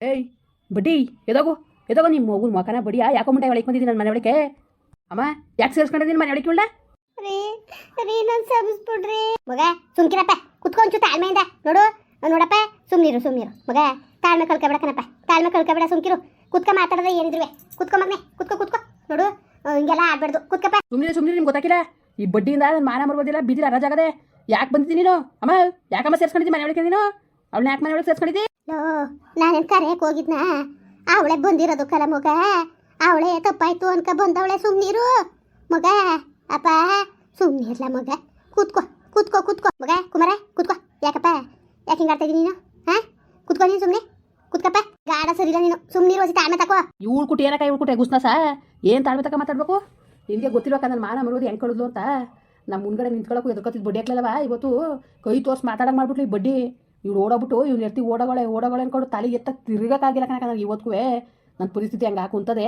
ಏಯ್ ಬಡ್ಡಿ ಎದಗೋ ಎದಗೋ ನಿಮ್ಮ ಮಗುನ ಮಕನ ಬಡಿಯ ಯಾಕೋ ಮುಂಡೆ ಒಳಗೆ ಬಂದಿದ್ದೀನಿ ನನ್ನ ಮನೆ ಒಳಗೆ ಅಮ್ಮ ಯಾಕೆ ಸೇರಿಸ್ಕೊಂಡಿದ್ದೀನಿ ಮನೆ ಒಳಗೆ ಉಳ್ಳ ರೀ ರೀ ನನ್ನ ಸಬ್ಸ್ಬಿಡ್ರಿ ಮಗ ಸುಮ್ಕಿರಪ್ಪ ಕುತ್ಕೊಂಚು ತಾಳ್ಮೆಯಿಂದ ನೋಡು ನೋಡಪ್ಪ ಸುಮ್ನಿರು ಸುಮ್ನಿರು. ಮಗ ತಾಳ್ಮೆ ಕಳ್ಕೊಬೇಡ ಕಣಪ್ಪ. ತಾಳ್ಮೆ ಕಳ್ಕೊಬೇಡ ಸುಮ್ಕಿರು. ಕುತ್ಕ ಮಾತಾಡದೆ ಏನಿದ್ರು. ಕುತ್ಕೊ ಮಗನೆ ಕುತ್ಕೊ ಕುತ್ಕೊ. ನೋಡು ಹಿಂಗೆಲ್ಲ ಆಡ್ಬಾರ್ದು ಕುತ್ಕಪ್ಪ. ಸುಮ್ಮನೆ ಸುಮ್ಮನೆ ನಿಮ್ಗೆ ಗೊತ್ತಾಗಿಲ್ಲ ಈ ಬಡ್ಡಿಯಿಂದ ನನ್ನ ಮಾನ ಮರ್ಬೋದಿಲ್ಲ ಬಿದ್ದಿಲ್ಲ ರಜಾಗದೆ ಯಾಕೆ ಬಂದಿದ್ದೀನಿ ನೀನು? ಅಮ್ಮ ಯಾಕಮ್ಮ ಸೇರ್ಸ್ಕೊಂಡಿದ್ದೀನಿ ಮನೆ ಒಳಗೆ ನೀನು? ಅವಳನ್ನ ಯಾಕೆ ಮನೆ ಒಳಗೆ ಸೇರ್ಸ್ಕೊಂಡಿದ್ದಿ? ಲೋ, ನಾನೇನ್ ಕರೆಯಕ್ ಹೋಗಿದ್ನ? ಅವಳೆ ಬಂದಿರೋದು ಕಲ ಮಗ. ಅವಳೆ ತಪ್ಪಾಯ್ತು ಅನ್ಕ ಬಂದವಳೆ ಸುಮ್ನಿರು. ಮಗ, ಅಪ್ಪ, ಸುಮ್ನಿರ್ಲ ಮಗ. ಕೂತ್ಕೋ ಕೂತ್ಕೋ ಕೂತ್ಕೋ. ಮಗ, ಕುಮಾರ, ಕೂತ್ಕೋ. ಯಾಕಪ್ಪ? ಯಾಕೆ ಇದೀನಿ ನೀನು? ಹಾ? ಕೂತ್ಕೋ ನೀನು ಸುಮ್ನೆ. ಕೂತ್ಕಪ್ಪ. ಗಾಡ ಸರಿಲ್ಲ ನೀನು. ಸುಮ್ನಿರು ಹೊಸಿ ತಾಳ್ಮೆ ತಕೋ. ಇವ್ಳು ಕುಟಿ ಏನಕ್ಕ ಇವಳು ಕುಟೆ ಗುಸ್ನ ಸಾ ಏನು ತಾಳ್ಮೆ ತಕ ಮಾತಾಡ್ಬೇಕು? ಹಿಂಗೆ ಗೊತ್ತಿಲ್ವಕ್ಕ ನನ್ನ ಮಾನ ಮರೋದು ಹೆಂಗೆ ಅಂತ? ನಮ್ಮ ಮುಂದ್ಗಡೆ ನಿಂತ್ಕೊಳ್ಳೋಕು ಎದ್ರಕೊತಿದ್ದು ಬಡ್ಡಿ ಹಾಕ್ಲಲ್ಲವ? ಇವತ್ತು ಕೈ ತೋರ್ಸ್ ಮಾತಾಡಕ್ ಮಾಡ್ಬಿಟ್ಲು ಈ ಬಡ್ಡಿ. ಇವ್ಳು ಓಡೋಗ್ಬಿಟ್ಟು ಇವ್ನು ಎತ್ತಿ ಓಡಗಳೆ ಓಡಗಳೆ ಅನ್ಕೊಂಡು ತಲೆ ಎತ್ತ ತಿರುಗಕ್ಕಾಗಿಲ್ಲ ಕಣಕ ನನಗೆ ಇವತ್ತಿಗೂ ನನ್ನ ಪರಿಸ್ಥಿತಿ ಹಂಗೆ ಹಾಕುಂತದೆ.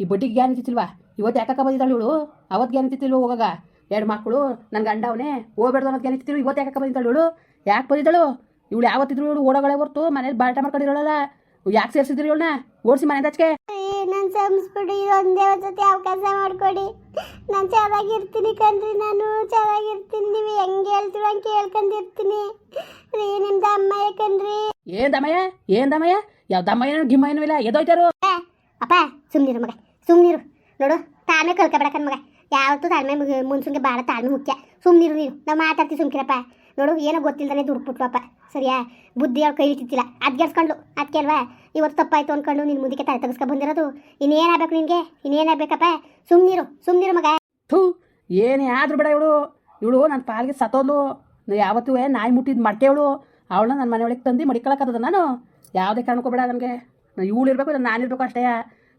ಈ ಬಡ್ಡಿಗೆ ಗ್ಯಾನ್ ಇತ್ತಿಲ್ವಾ ಇವತ್ತು ಯಾಕಕ್ಕ ಬಂದಿದ್ದಾಳೆ ಇವಳು? ಅವತ್ತು ಗ್ಯಾನ್ ಇತ್ತಿಲ್ವ ಹೋಗಾಗ? ಎರಡು ಮಕ್ಕಳು ನನ್ನ ಗಂಡ ಅವನೇ, ಹೋಗ್ಬೇಡ್ದು ಅನ್ನೋದು ಗ್ಯಾನ್ ಇತ್ತಿಲ್ವ ಇವತ್ತು ಯಾಕಕ್ಕ ಬಂದಿದ್ದಾಳು ಇವಳು? ಯಾಕೆ ಬಂದಿದ್ದಾಳು? ಇವಳು ಯಾವತ್ತಿದ್ರು ಇವಳು ಓಡಗಳೇ ಹೊರ್ತು ಮನೇಲಿ ಬಾಟ ಮಾಡ್ಕೊಂಡಿರೋಳಲ್ಲ. ಯಾಕೆ ಸೇರ್ಸಿದ್ರಿ ಇವಳನ್ನ? ಓಡಿಸಿ ಮನೆ ದಚ್ಕೆ ನಾನು ಸಂಸ್ಬಿಡಿ ಒಂದೇ ಒಂದ್ಸತಿ ಅವಕಾಶ ಮಾಡ್ಕೊಡಿ. ನಾನು ಚೆನ್ನಾಗಿರ್ತೀನಿ ಕಣ್ರಿ ನಾನು ಚೆನ್ನಾಗಿರ್ತೀನಿ. ನೀವು ಹೆಂಗೆ ಹೇಳ್ತೀರ ಹಂಗೆ ಕೇಳ್ಕೊಂಡಿರ್ತೀನಿ ರೀ ನಿಮ್ದು ಅಮ್ಮ ಕಣ್ರಿ. ಏನ್ ದಮಯ್ಯ ಏನ್ ದಮಯ್ಯ ಯಾವ ದಮ್ಮಯ್ಯನೂ ಗಿಮ್ಮಯ್ಯನೂ ಇಲ್ಲ ಎದೋಯ್ತಾರು? ಅಪ್ಪ ಸುಮ್ನಿರು ಮಗ ಸುಮ್ನಿರು ನೋಡು ತಾಳ್ಮೆ ಕಳ್ಕೊಬೇಡ ಕಣ್ ಮಗ. ಯಾವತ್ತೂ ತಾಳ್ಮೆ ಮುನ್ಸುಂಗೆ ಭಾಳ ತಾಳ್ಮೆ ಮುಖ್ಯ. ಸುಮ್ನಿರು ನೀನು. ನಾವು ಮಾತಾಡ್ತೀವಿ ಸುಮ್ಕಿರಪ್ಪ. ನೋಡು, ಏನೋ ಗೊತ್ತಿಲ್ಲದೇ ದುಡ್ಬಿಟ್ಲು ಅಪ್ಪ. ಸರಿಯಾ? ಬುದ್ಧಿ ಅವ್ರು ಕೈ ಇಟ್ಟಿತ್ತಿಲ್ಲ ಅದ್ಗೆಡ್ಸ್ಕೊಂಡ್ಲು ಅದಕ್ಕೆ ಅಲ್ವಾ? ಇವತ್ತು ತಪ್ಪಾಯ್ತು ಅನ್ಕೊಂಡು ನಿನ್ನ ಮುಂದಕ್ಕೆ ತಲೆ ತೆಗೆಸ್ಕೊ ಬಂದಿರೋದು. ಇನ್ನೇನಾಗಬೇಕು ನಿನಗೆ? ಇನ್ನೇನಾಗಬೇಕಪ್ಪ? ಸುಮ್ನಿರು ಸುಮ್ನಿರು ಮಗ. ಥೂ, ಏನೇ ಆದ್ರೂ ಬೇಡ ಇವಳು. ಇವಳು ನನ್ನ ಪಾಲ್ಗೆ ಸತ್ತೋದ್ಲು. ಯಾವತ್ತೂ ನಾಯಿ ಮುಟ್ಟಿದ್ ಮಡ್ಕೆವಳು ಅವಳನ್ನ ನನ್ನ ಮನೆ ಒಳಗೆ ತಂದು ಮಡಿಕೊಳಕ್ಕದ ನಾನು. ಯಾವುದೇ ಕಾರಣಕ್ಕೂ ಬೇಡ ನನಗೆ. ಇವಳು ಇರಬೇಕು, ನಾನು ಇರಬೇಕು ಅಷ್ಟೇ.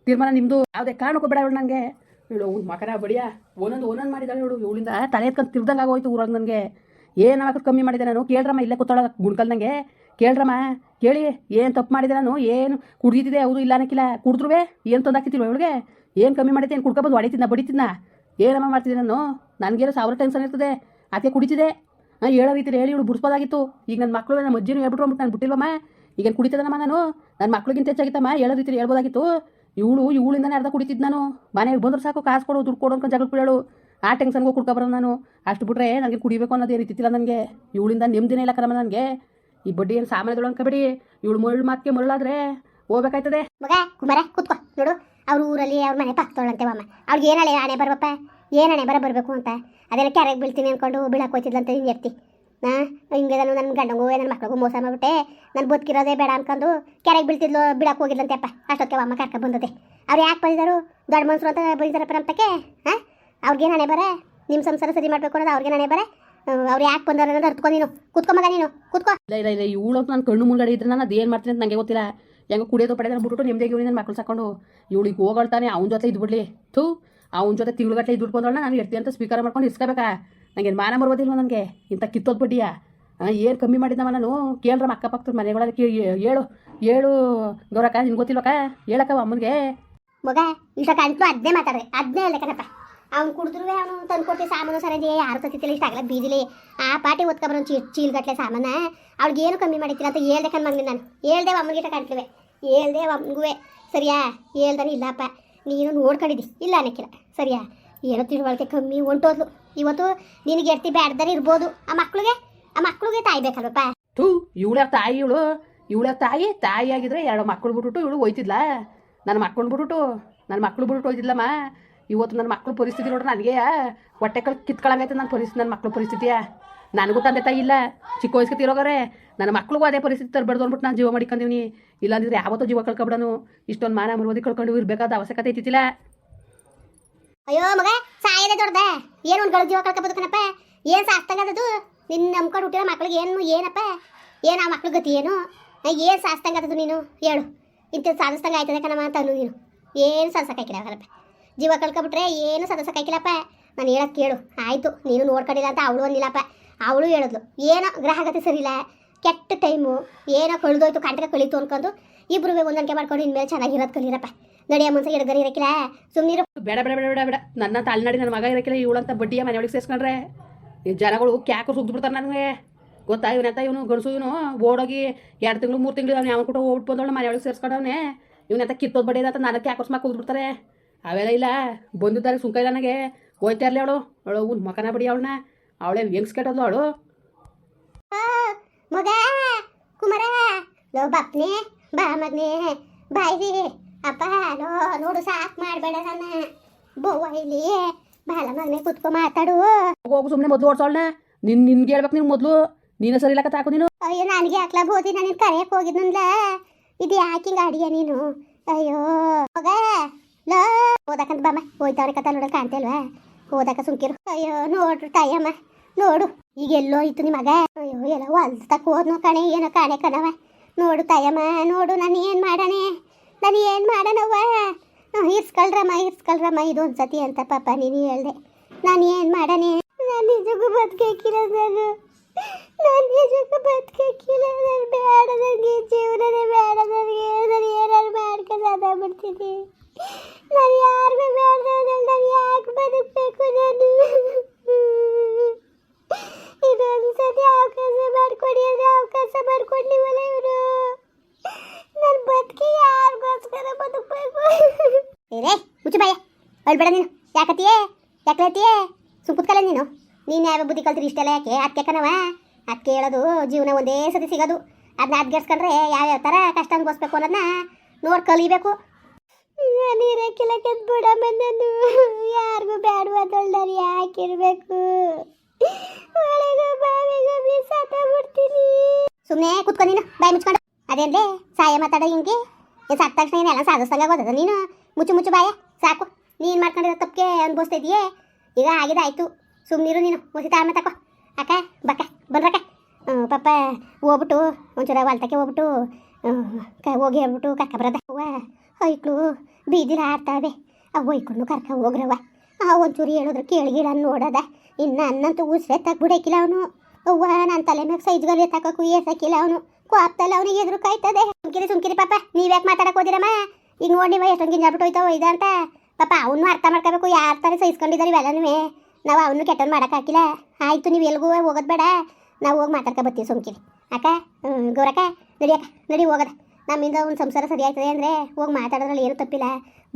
ತೀರ್ಮಾನ ನಿಮ್ಮದು ಯಾವುದೇ ಕಾರಣಕ್ಕೂ ಬೇಡ ಇವಳು ನನಗೆ ಇವಳು ಮಕರ ಮಕನ ಬಡಿಯ. ಒಂದೊಂದು ಒಂದೊಂದು ಮಾಡಿದಾಳೆ ಇವಳು. ಇವಳಿಂದ ತಲೆ ಎತ್ಕೊಂಡು ತಿರ್ದಂಗೆ ಆಗೋಯ್ತು ಊರಾಗ ನನಗೆ. ಏನು ಹಾಕೋದು ಕಮ್ಮಿ ಮಾಡಿದೆ ನಾನು? ಕೇಳ್ರಮ್ಮ, ಇಲ್ಲೇ ಕೂತೊಳಗೆ ಗುಣ್ಕಲ್ದಂಗೆ. ಕೇಳ್ರಮ್ಮ, ಕೇಳಿ, ಏನು ತಪ್ಪು ಮಾಡಿದೆ ನಾನು? ಏನು ಕುಡಿದಿದೆ ಹೌದು, ಇಲ್ಲ ಅನ್ನಕ್ಕಿಲ್ಲ. ಕುಡಿದ್ರು ಏನು ತಂದಾಕಿತ್ತಿಲ್ವ ಅವಳಿಗೆ? ಏನು ಕಮ್ಮಿ ಮಾಡಿದ್ದೆ, ಏನು ಕುಡ್ಕೊಬಂದು ಹೊಡಿತಿದ್ನ, ಬಡಿತಿದ್ನ? ಏನಮ್ಮ ಮಾಡ್ತಿದ್ದೆ ನಾನು? ನನಗೇನೋ ಸಾವಿರ ಟೆನ್ಷನ್ ಇರ್ತದೆ. ಅದಕ್ಕೆ ಕುಡಿತಿದೆ ನಾನು ಹೇಳೋ ರೀತಿ ಹೇಳಿ, ಇವಳು ಬಿಡಿಸ್ಬೋದಾಗಿತ್ತು. ಈಗ ನನ್ನ ಮಕ್ಕಳು ನನ್ನ ಅಜ್ಜಿನೂ ಹೇಳ್ಬಿಟ್ರು ಅಂದ್ಬಿಟ್ಟು ನಾನು ಬಿಟ್ಟಿಲ್ವಮ್ಮ? ಈಗ ಕುಡಿತದಮ್ಮ ನಾನು? ನನ್ನ ಮಕ್ಳಿಗಿಂತ ಹೆಚ್ಚಾಗಿತ್ತಮ್ಮ, ಹೇಳೋ ರೀತಿಲಿ ಹೇಳ್ಬೋದಾಗಿತ್ತು. ಇವಳು, ಇವಳಿಂದನೇ ಅರ್ಧ ಕುಡಿತಿದ್ದು ನಾನು. ಮನೆಗೆ ಬಂದ್ರೆ ಸಾಕು, ಕಾಸು ಕೊಡು, ದುಡ್ಡು ಕೊಡು ಜಗಳ ಬಿಡೋಳು ಆ ಟೆನ್ಷನ್ಗೂ ಕುಡ್ಕೊಬರೋ ನಾನು. ಅಷ್ಟು ಬಿಟ್ರೆ ನನಗೆ ಕುಡಿಬೇಕು ಅನ್ನೋದು ಏನು ಇತ್ತಿಲ್ಲ ನನಗೆ ಇವಳಿಂದ ನೆಮ್ಮದಿನೇ ಇಲ್ಲ ಕಣಮ್ಮ ನನಗೆ ಈ ಬಡ್ಡಿ ಏನು ಸಾಮಾನ್ಯದಳು ಅನ್ಕೋಬೇಡಿ ಇವಳು ಮರಳು ಮಾತಿಗೆ ಮರಳಾದ್ರೆ ಹೋಗ್ಬೇಕಾಯ್ತದೆ. ಮಗ, ಕುಮಾರ, ಕೂತ್ಕೋ. ನೋಡು, ಅವ್ರ ಊರಲ್ಲಿ ಅವ್ರ ಮನೆ ಪಕ್ಕದೊಳಂತೆ ಮಾಮ. ಅವ್ಳಿಗೆ ಏನಾಳೆ ಹಣೆ ಬರಬಪ್ಪ ಏನು ಹಣೆ ಬರ ಬರಬೇಕು ಅಂತ? ಅದೆಲ್ಲ ಕೆರೆಗೆ ಬೀಳ್ತೀನಿ ಅನ್ಕೊಂಡು ಬೀಳಕ್ಕೆ ಹೋಯ್ತಿದ್ಲಂತ ಹಿಂಗೆ ಎತ್ತಿ. ಹಾಂ ಹಿಂಗೆ ನಾನು ನನ್ನ ಗಂಡಂಗೂ ನನ್ನ ಮಕ್ಳಿಗೂ ಮೋಸ ಮಾಡ್ಬಿಟ್ಟೆ. ನಾನು ಬದುಕಿರೋದೇ ಬೇಡ ಅನ್ಕೊಂಡು ಕೆರೆಗೆ ಬೀಳ್ತಿದ್ಲು ಬೀಳಕ್ಕೆ ಹೋಗಿದ್ಲಂತೆ ಅಪ್ಪ. ಅಷ್ಟೊತ್ತಿಗೆ ಅಮ್ಮ ಕರ್ಕೊಂಡು ಬಂದದೆ. ಅವ್ರು ಯಾಕೆ ಬಂದಿದ್ದಾರು? ದೊಡ್ಡ ಮನ್ಸರು ಅಂತ ಬಂದಿದ್ದಾರಪ್ಪ ನಮ್ಮ ಹಾಂ? ಅವ್ರಿಗೇನು ಹಣೆ ಬರ? ನಿಮ್ಮ ಸಂಸಾರ ಸರಿ ಮಾಡಬೇಕು ಅನ್ನೋದು ಅವ್ರಿಗೆ ನಾನೇ ಬರ? ಅವ್ರು ಯಾಕೆ ಬಂದಾರ ಅನ್ನೋದು ಅರ್ತ್ಕೊ ನೀನು. ಕೂತ್ಕೊ ಮಗ ನೀನು. ಕುತ್ಕೊ. ಇಲ್ಲ ಇಲ್ಲ ಇಲ್ಲ ಇವಳು ನಾನು ಕಣ್ಣು ಮುಂಗಡೆ ಇದ್ರೆ ನಾನು ಅದೇನು ಮಾಡ್ತೀನಿ ಅಂತ ನನಗೆ ಗೊತ್ತಿಲ್ಲ. ಹೆಂಗೆ ಕುಡಿಯೋದು ಪಡೆದ್ರೆ ಬಿಟ್ಬಿಟ್ಟು ನಿಮ್ಮದೇ ಇವಳಿ ನನ್ನ ಮಕ್ಳು ಸಾಕೊಂಡು ಇವಳಿಗೆ ಹೋಗಳ್ತಾನೆ ಅವ್ನ ಜೊತೆ ಇದ್ಬಿಡ್ಲಿ ಥೂ ಅವ್ನ ಜೊತೆ ತಿಂಗ್ಳುಗಟ್ಟಲೆ ಬಂದವಳ ನಾನು ಇರ್ತೀನಿ ಅಂತ ಸ್ವೀಕಾರ ಮಾಡ್ಕೊಂಡು ಇಸ್ಕೋಬೇಕಾ ನನಗೆ ಮಾನ ಬರೋದಿಲ್ವ ನನಗೆ? ಇಂಥ ಕಿತ್ತೋದ್ ಬಡ್ಡಿಯಾ ಏನು ಕಮ್ಮಿ ಮಾಡಿದ್ದಮ್ಮ ನಾನು? ಕೇಳ್ರಮ್ಮ ಅಕ್ಕಪಕ್ಕದ ಮನೆಗಳಲ್ಲಿ ಏಳು ಹೇಳು ಹೇಳು ಗೌರಕ್ಕ ನಿನ್ಗೆ ಗೊತ್ತಿಲ್ವಕ್ಕ ಹೇಳಕ್ಕವ ಅಮ್ಮನಿಗೆ. ಮಗ ಇಷ್ಟ ಕಂತು ಅದನ್ನೇ ಮಾತಾಡ್ರಿ ಅದನ್ನೇ ಹೇಳ್ದೆ ಕಣಪ್ಪ. ಅವ್ನು ಕುಡಿದ್ರು ಅವನು ತಂದು ಸಾಮಾನು ಸಾಮಾನು ಸರಿದಿ ಯಾರು ತತ್ತಿಲ್ಲ ಇಷ್ಟ ಆಗಲ್ಲ ಬೀದಿಲಿ. ಆ ಪಾಟಿ ಓದ್ಕೊಬರೋ ಚೀಲ್ ಚೀಲ್ಗಟ್ಲೆ ಸಾಮಾನ. ಅವ್ಳಿಗೆ ಏನು ಕಮ್ಮಿ ಮಾಡಿತ್ತಿಲ್ಲ ಅಂತ ಹೇಳ್ದೆ ಕಣ್ ಮಗನಿಗೆ ನಾನು. ಹೇಳ್ದೆ ಅಮ್ಮನಿಗೆ ಕಾಣ್ತೀವಿ. ಹೇಳ್ದೆ ಅಮ್ಮಗುವೆ ಸರಿಯಾ? ಹೇಳ್ದಾನೆ ಇಲ್ಲಪ್ಪ. ನೀನು ನೋಡ್ಕೊಂಡಿದ್ದಿ ಇಲ್ಲ ಅನ್ನಕ್ಕಿಲ್ಲ ಸರಿಯಾ? ಏನೋ ತಿಳುವಳಿಕೆ ಕಮ್ಮಿ ಹೊಂಟೋದ್ಲು ಇವತ್ತು ನಿನಗೆ ಎಡ್ತಿ ಬ್ಯಾಡ್ದಾರೆ ಇರ್ಬೋದು. ಆ ಮಕ್ಳಿಗೆ? ಆ ಮಕ್ಳಿಗೆ ತಾಯಿ ಬೇಕಲ್ವಪ್ಪ? ಥೂ, ಇವಳ ತಾಯಿ ಇವಳು. ಇವಳ ತಾಯಿ ತಾಯಿ ಆಗಿದ್ರೆ ಎರಡು ಮಕ್ಕಳು ಬಿಟ್ಬಿಟ್ಟು ಇವಳು ಹೋಯ್ತಿದ್ಲ? ನನ್ನ ಮಕ್ಕಳು ಬಿಟ್ಬಿಟ್ಟು. ನನ್ನ ಮಕ್ಕಳು ಬಿಟ್ಬಿಟ್ಟು ಹೋಯ್ತಿದ್ಲಮ್ಮ. ಇವತ್ತು ನನ್ನ ಮಕ್ಕಳು ಪರಿಸ್ಥಿತಿ ನೋಡ್ರಿ ನನಗೆ ಹೊಟ್ಟೆ ಕಲ್ ಕಿತ್ಕೊಳಂಗೈತೆ ನನ್ನ ಪರಿಸ್ಥಿತಿ ನನ್ನ ಮಕ್ಕಳು ಪರಿಸ್ಥಿತಿಯ ನನಗೂ ತಂದೆ ತಾಯಿ ಇಲ್ಲ, ಚಿಕ್ಕ ವಯಸ್ಸಿಗೆ ತೀರೋಗಾರೆ ನನ್ನ ಮಕ್ಳಿಗೂ ಅದೇ ಪರಿಸ್ಥಿತಿ ತರಬಾರ್ದು ಅಂದ್ಬಿಟ್ಟು ನಾನು ಜೀವ ಮಾಡಿಕೊಂಡಿವ್ನಿ. ಇಲ್ಲಾಂದ್ರೆ ಯಾವತ್ತೋ ಜೀವ ಕಳ್ಕೊಬಿಡನು. ಇಷ್ಟೊಂದು ಮಾನ ಮರ್ವದಿ ಕಳ್ಕೊಂಡು ಇರಬೇಕಾದ ಅವಶ್ಯಕತೆ ಇತ್ತಿಲ್ಲ ಅಯ್ಯೋ ಮಗ, ಸಾಯದೆ ದೊಡ್ಡದ. ಏನು ಒಂದು ಗಳು ಜೀವ ಕಳ್ಕೊಬೋದು ಕಣಪ್ಪ. ಏನು ಸಾಸ್ತಂಗದದು ನಿನ್ನ ನಂಬ್ಕೊಂಡು ಹುಟ್ಟಿರೋ ಮಕ್ಳಿಗೆ ಏನು, ಏನಪ್ಪ? ಏನು ಆ ಮಕ್ಳ ಗತಿ ಏನು? ಏನು ಸಾಸ್ತಂಗದದು ನೀನು? ಹೇಳು. ಇಂಥ ಸಾಧಿಸ್ದಂಗೆ ಆಯ್ತದೆ ಕಣಮ್ಮ ಅಂತ ಅನ್ನು ನೀನು. ಏನು ಸಾಧಿಸಕ್ಕಾಗಿಲ್ಲ ಜೀವ ಕಳ್ಕೊಬಿಟ್ರೆ ಏನು ಸಾಧಿಸಕ್ಕಾಗಿಲ್ಲಪ್ಪ ನಾನು ಹೇಳೋಕ್ಕೆ ಕೇಳು. ಆಯಿತು, ನೀನು ನೋಡ್ಕೊಂಡಿಲ್ಲ ಅಂತ ಅವಳು ಒಂದಿಲ್ಲಪ್ಪ ಅವಳು ಹೇಳಿದ್ಲು, ಏನೋ ಗ್ರಹಗತಿ ಸರಿಯಿಲ್ಲ, ಕೆಟ್ಟ ಟೈಮು ಏನೋ ಕಳೆದೋಯ್ತು, ಕಂಟಕ ಕಳೀತು ಅನ್ಕೊಂಡು ಇಬ್ರು ಹೊಂದಾಣಿಕೆ ಮಾಡ್ಕೊಂಡು ಇನ್ಮೇಲೆ ಚೆನ್ನಾಗಿರೋದು ಕಲಿರಪ್ಪ. ನಡೆಯ ಮನ್ಸ ಎಡಗರಿ ಇರಕ್ಕಿಲ್ಲ ಸುಮ್ಮನಿರು ಬೇಡ ಬೇಡ ಬೇಡ ಬೇಡ ಬೇಡ. ನನ್ನ ತಾಳ್ನಾಡಿ ನನ್ನ ಮಗ ಇರಕ್ಕಿಲ್ಲ ಇವಳಂತ ಬಡ್ಡಿಯ ಮನೆಯೊಳಗೆ ಸೇರಿಸ್ಕೊಂಡ್ರೆ. ಜನಗಳು ಕ್ಯಾಕು ಸುಗ್ದು ಬಿಡ್ತಾರೆ ನನಗೆ. ಗೊತ್ತಾ ಇವನಂತ ಇವನು ಗಣಸು ಇವನು? ಓಡೋಗಿ ಎರಡು ತಿಂಗಳು, ಮೂರು ತಿಂಗಳು ಅವ್ನು ಯಾವ ಕೂಡ ಹೋಗ್ಬಿಟ್ಟು ಬಂದವಳು ಮನೆ ಒಳಗೆ ಸೇರಿಸ್ಕೊಂಡವನೆ. ಇವನಂತ ಕಿತ್ತೋದ್ ಅಂತ ನನಗೆ ಅಕಸ್ಮಾತ್ ಕೂದ್ಬಿಡ್ತಾರೆ ಅವೆಲ್ಲ ಇಲ್ಲ ಬಂದಿದ್ದಾರೆ ಸುಂಕ ಇಲ್ಲ ನನಗೆ. ಹೋಯ್ತಾ ಇರಲಿ ಅವಳು. ಅವಳು ಉನ್ ಮಕನ ಬಿಡಿ ಅವಳನ್ನ. ಅವಳೇ ಹೆಂಗ್ಸ್ ಕೆಟ್ಟದ್ಲು ಅವಳು. ಮಗ ಕುಮಾರ ಲೋ ಬಪ್ನೆ ಬಾ ಮಗ್ನೆ ಬಾಯ್ರಿ ಅಪ್ಪ ಲೋ ನೋಡು ಸಾಕ್ ಮಾಡಬೇಡ ನನ್ನ. ಬೋವ ಇಲ್ಲಿ ಬಾಲ ಮಗನೆ ಕುತ್ಕೊ ಮಾತಾಡು. ಹೋಗು ಸುಮ್ಮನೆ ಮೊದಲು ಓಡ್ಸೋಳ್ನ ನಿನ್ ನಿನ್ಗೆ ಹೇಳ್ಬೇಕು ನಿನ್ ಮೊದಲು. ನೀನು ಸರಿ ಇಲ್ಲಕ ತಾಕು ನೀನು. ಅಯ್ಯೋ ನನಗೆ ಹಾಕ್ಲಾ ಬೋದಿ ನಾನು ಕರೆಯಕ್ಕೆ ಹೋಗಿದ್ನಲ್ಲ. ಇದು ಯಾಕಿಂಗ್ ಅಡಿಯ ನೀನು? ಅಯ್ಯೋ ಮಗ ಲೋ ಓದಕ್ಕಂತ ಬಾಮ ಹೋಯ್ತವ್ರೆ ಕಥೆ ನೋಡೋದು ಕಾಣ್ತೇಲ್ವಾ? ಓದಕ್ಕ ಸುಮ್ಕಿರು. ಅಯ್ಯೋ, ನೋಡ್ರಿ ತಾಯಮ್ಮ, ನೋಡು, ಈಗ ಎಲ್ಲೋ ಇತ್ತು ನಿಮ್ಮ ಮಗ. ಅಯ್ಯೋ, ಎಲ್ಲ ಹೊಲ್ತಕ್ಕ ಹೋದ್ನೋ ಕಣೆ, ಏನೋ ಕಾಣೆ ಕಣವ ನೋಡು ತಾಯಮ್ಮ, ನೋಡು, ನಾನು ಏನು ಮಾಡಣೆ? ನಾನು ಏನು ಮಾಡಣವ್ವ? ಇರ್ಸ್ಕೊಳ್ರಮ್ಮ ಇರ್ಸ್ಕೊಳ್ರಮ್ಮ ಇದು ಸತಿ ಅಂತ ಪಾಪ ನೀನು ಹೇಳ್ದೆ. ನಾನು ಏನು ಮಾಡಣೆ? ನಾನು ನಿಜಕ್ಕೂ ಬದುಕಿಲ್ಲ ನಾನು ನಾನು ನಿಜಕ್ಕೂ ಬದುಕಿಲ್ಲ ನಾನು ಬೇಡ ನನಗೆ ಜೀವನನೇ ಬೇಡ ನನಗೆ ನಾನು ಏನಾರು ಮಾಡ್ಕೊಂಡು ಅದಾಗ್ಬಿಡ್ತೀನಿ ನಾನು ಯಾರಿಗೂ ಬೇಡ ನಾನು ಯಾಕೆ ಬದುಕಬೇಕು ನಾನು ಇದೊಂದು ಸತಿ ಅವಕಾಶ ಮಾಡ್ಕೊಡಿ ಅಂದ್ರೆ ಅವಕಾಶ ಮಾಡ್ಕೊಂಡಿವಲ್ಲ ಇವರು ನಾನು ಬದುಕಿ ಯಾರಿಗೋಸ್ಕರ ಬದುಕಬೇಕು ಏರೇ ಮುಚ್ಚು ಬಾಯ. ಅಳ್ಬೇಡ ನೀನು. ಯಾಕತಿಯೇ ಯಾಕೆ ಹೇಳ್ತೀಯೇ ಸುಂಕುತ್ಕಲ್ಲ ನೀನು. ನೀನು ಯಾವ ಬುದ್ಧಿ ಕಲ್ತಿರಿ ಇಷ್ಟೆಲ್ಲ ಯಾಕೆ? ಅದಕ್ಕೆ ಕಣವ ಅದಕ್ಕೆ ಹೇಳೋದು ಜೀವನ ಒಂದೇ ಸತಿ ಸಿಗೋದು. ಅದನ್ನ ಅದ್ಗೆಡ್ಸ್ಕೊಂಡ್ರೆ ಯಾವ್ಯಾವ ಥರ ಕಷ್ಟ ಅನ್ಭವಿಸ್ಬೇಕು ಅನ್ನೋದನ್ನ ನೋಡಿ ಕಲಿಬೇಕು. ನೀರಕ್ಕಿಲ್ಲ ಬಿಡಮ್ಮ ನಾನು ಯಾರಿಗೂ ಬೇಡವಾದಳ್ದಾರಿ ಯಾಕಿರ್ಬೇಕು. ಸುಮ್ಮನೆ ಕುತ್ಕೊ ನೀನು. ಬಾಯಿ ಮುಚ್ಕೊಂಡು. ಅದೇನ್ಲೇ, ಸಾಯ ಮಾತಾಡೋ ಹಿಂಗೆ. ಸತ್ತ ತಕ್ಷಣ ಏನೆಲ್ಲ ಸಾಧಿಸ್ದಂಗೆ ಗೊತ್ತದ ನೀನು? ಮುಚ್ಚು ಮುಚ್ಚು ಬಾಯ, ಸಾಕು. ನೀನು ಮಾಡ್ಕೊಂಡಿರೋ ತಪ್ಪಿಗೆ ಅನುಭವಿಸ್ತಾ ಇದೆಯೇ? ಈಗ ಆಗಿದೆ, ಆಯಿತು. ಸುಮ್ಮನಿರು ನೀನು ಮುಸಿ ಆಮೇಲೆ ತಕೋ. ಅಕ್ಕ, ಬಕ್ಕ, ಬಂದ್ರಕ್ಕ. ಪಾಪ ಹೋಗ್ಬಿಟ್ಟು, ಒಂಚೂರ ಹೊಲ್ತಕ್ಕೆ ಹೋಗ್ಬಿಟ್ಟು ಕ, ಹೋಗಿ ಹೇಳ್ಬಿಟ್ಟು ಕರ್ಕ ಬರೋದ. ಅವ್ವ, ಐಕ್ಳು ಬೀದಿರ ಆಡ್ತಾವೆ. ಅವು ಕರ್ಕ ಹೋಗ್ರವ ಆ, ಒಂಚೂರು ಹೇಳಿದ್ರು ಕೇಳಿಗಿಡ ನೋಡದ. ಇನ್ನು ಅನ್ನಂತೂ ಉಸಿರೇ ತಗ್ಬಿಡಕ್ಕಿಲ್ಲ ಅವನು. ಅವ್ವ ನನ್ನ ತಲೆ ಮ್ಯಾಗ ಸೈಜ್ಗಲ್ಲಿ ತಗೋಕು ಏಸಕ್ಕಿಲ್ಲ ಅವನು. ಕೋಪ್ತಲ್ಲ ಅವನಿಗೆ ಎದುರು ಕಾಯ್ತದೆ. ಸುಮ್ಕಿರಿ ಸುಮ್ಕಿರಿ ಪಾಪ, ನೀವ್ಯಾಕೆ ಮಾತಾಡಕ್ಕೆ ಹೋದಿರಮ್ಮ? ಈಗ ನೋಡಿ ನೀವು ಎಷ್ಟೊಂದು ಗಿಂಜಾಬಿಟ್ಟು ಹೋಯ್ತಾವ ಒಯ್ದ ಅಂತ. ಪಾಪ ಅವನು ಅರ್ಥ ಮಾಡ್ಕೋಬೇಕು, ಯಾರು ತಾನೇ ಸಹಿಸ್ಕೊಂಡಿದ್ದಾರೆ ಇವೆಲ್ಲನೂ. ನಾವು ಅವನು ಕೆಟ್ಟದ್ದು ಮಾಡೋಕ್ಕಾಗಿಲ್ಲ ಆಯಿತು, ನೀವು ಎಲ್ಗೂ ಹೋಗೋದು ಬೇಡ. ನಾವು ಹೋಗಿ ಮಾತಾಡ್ಕೊ ಬರ್ತೀವಿ ಸುಮ್ಕಿರಿ. ಅಕ್ಕ? ಗೌರಕ್ಕ? ನಡಿ ಅಕ್ಕ, ನಡಿ ಹೋಗೋದ. ನಮ್ಮಿಂದ ಒಂದು ಸಂಸಾರ ಸರಿ ಆಯ್ತದೆ ಅಂದರೆ ಹೋಗಿ ಮಾತಾಡೋದ್ರಲ್ಲಿ ಏನು ತಪ್ಪಿಲ್ಲ.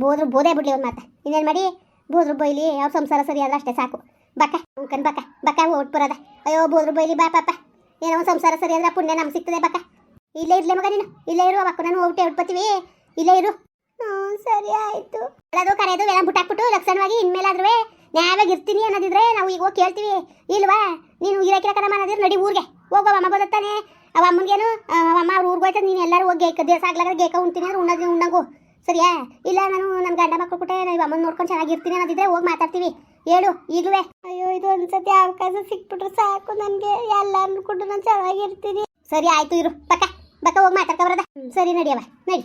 ಬೋದ್ರು ಬೋದೇ ಬಿಡ್ಲಿ ಒಂದು ಮಾತು. ಇನ್ನೇನು ಮಾಡಿ? ಬೋದ್ರು ಬೈಲಿ, ಅವ್ರ ಸಂಸಾರ ಸರಿ ಆದ್ರೆ ಅಷ್ಟೇ ಸಾಕು. ಬಕ್ಕ ಉಂಕನ್ ಬಕ್ಕ ಬಕ್ಕ, ಓಟ್ ಬರೋದ. ಅಯ್ಯೋ, ಬೋದ್ರು ಬೈಲಿ, ಬಾ ಪಾಪ. ಏನೋ ಒಂದು ಸಂಸಾರ ಸರಿ ಅಂದ್ರೆ ಪುಣ್ಯ ನಮ್ಗೆ ಸಿಗ್ತದೆ ಬಕ್ಕ. ಇಲ್ಲೇ ಇರಲಿ ಮಗ ನೀನು, ಇಲ್ಲೇ ಇರು ಅಕ್ಕ ನಾನು ಹೋಗ್ಬಿಟ್ಟು ಹೇಳ್ಬತ್ತೀವಿ ಇಲ್ಲೇ ಇರು. ಹ್ಞೂ ಸರಿ ಆಯ್ತು. ಕರೆದು ಕರೆಯೋದು ಎಲ್ಲ ಬಿಟ್ಟಾಕ್ಬಿಟ್ಟು ಲಕ್ಷಣವಾಗಿ ಇನ್ಮೇಲಾದ್ರೂ ನ್ಯಾಯವಾಗಿ ಇರ್ತೀನಿ ಅನ್ನೋದಿದ್ರೆ ನಾವು ಈಗ ಹೋಗಿ ಕೇಳ್ತೀವಿ. ಇಲ್ವಾ? ನೀನು ಇರಕಿರ ಕರಮ ಅನ್ನೋದಿದ್ರೆ ನಡಿ ಊರಿಗೆ. ಹೋಗೋ ಅಮ್ಮ ಬದತ್ತಾನೆ ಅವ ಅಮ್ಮನಿಗೇನು ಅಮ್ಮ ಅವ್ರ ಊರಿಗೆ ಹೋಯ್ತದೆ ನೀನು ಎಲ್ಲರೂ ಹೋಗಿ ಗೇಕ ದಿವಸ ಆಗ್ಲಾಗ ಗೇಕ ಉಣ್ತೀನಿ ಅಂದ್ರೆ ಉಣ್ಣೋದು ಉಣ್ಣಂಗು. ಸರಿಯಾ? ಇಲ್ಲ ನಾನು ನನ್ನ ಗಂಡ ಮಕ್ಕಳು ಕೊಟ್ಟೆ ನಾವು ಅಮ್ಮನ ನೋಡ್ಕೊಂಡು ಚೆನ್ನಾಗಿರ್ತೀನಿ ಅನ್ನೋದಿದ್ರೆ ಹೋಗಿ ಮಾತಾಡ್ತೀವಿ. ಹೇಳು ಈಗಲೂ ಅಯ್ಯೋ ಇದು ಒಂದ್ಸತಿ ಅವಕಾಶ ಸಿಕ್ಬಿಟ್ರೆ ಸಾಕು ನನಗೆ. ಎಲ್ಲರೂ ಕೂಡ ನಾನು ಚೆನ್ನಾಗಿರ್ತೀನಿ. ಸರಿ ಆಯ್ತು ಇರು. ಬಕ್ಕ ಬಕ್ಕ ಹೋಗಿ ಮಾತಾಡ್ಕೊ ಬರೋದ. ಹ್ಮ್, ಸರಿ ನಡಿಯವ ನಡಿ.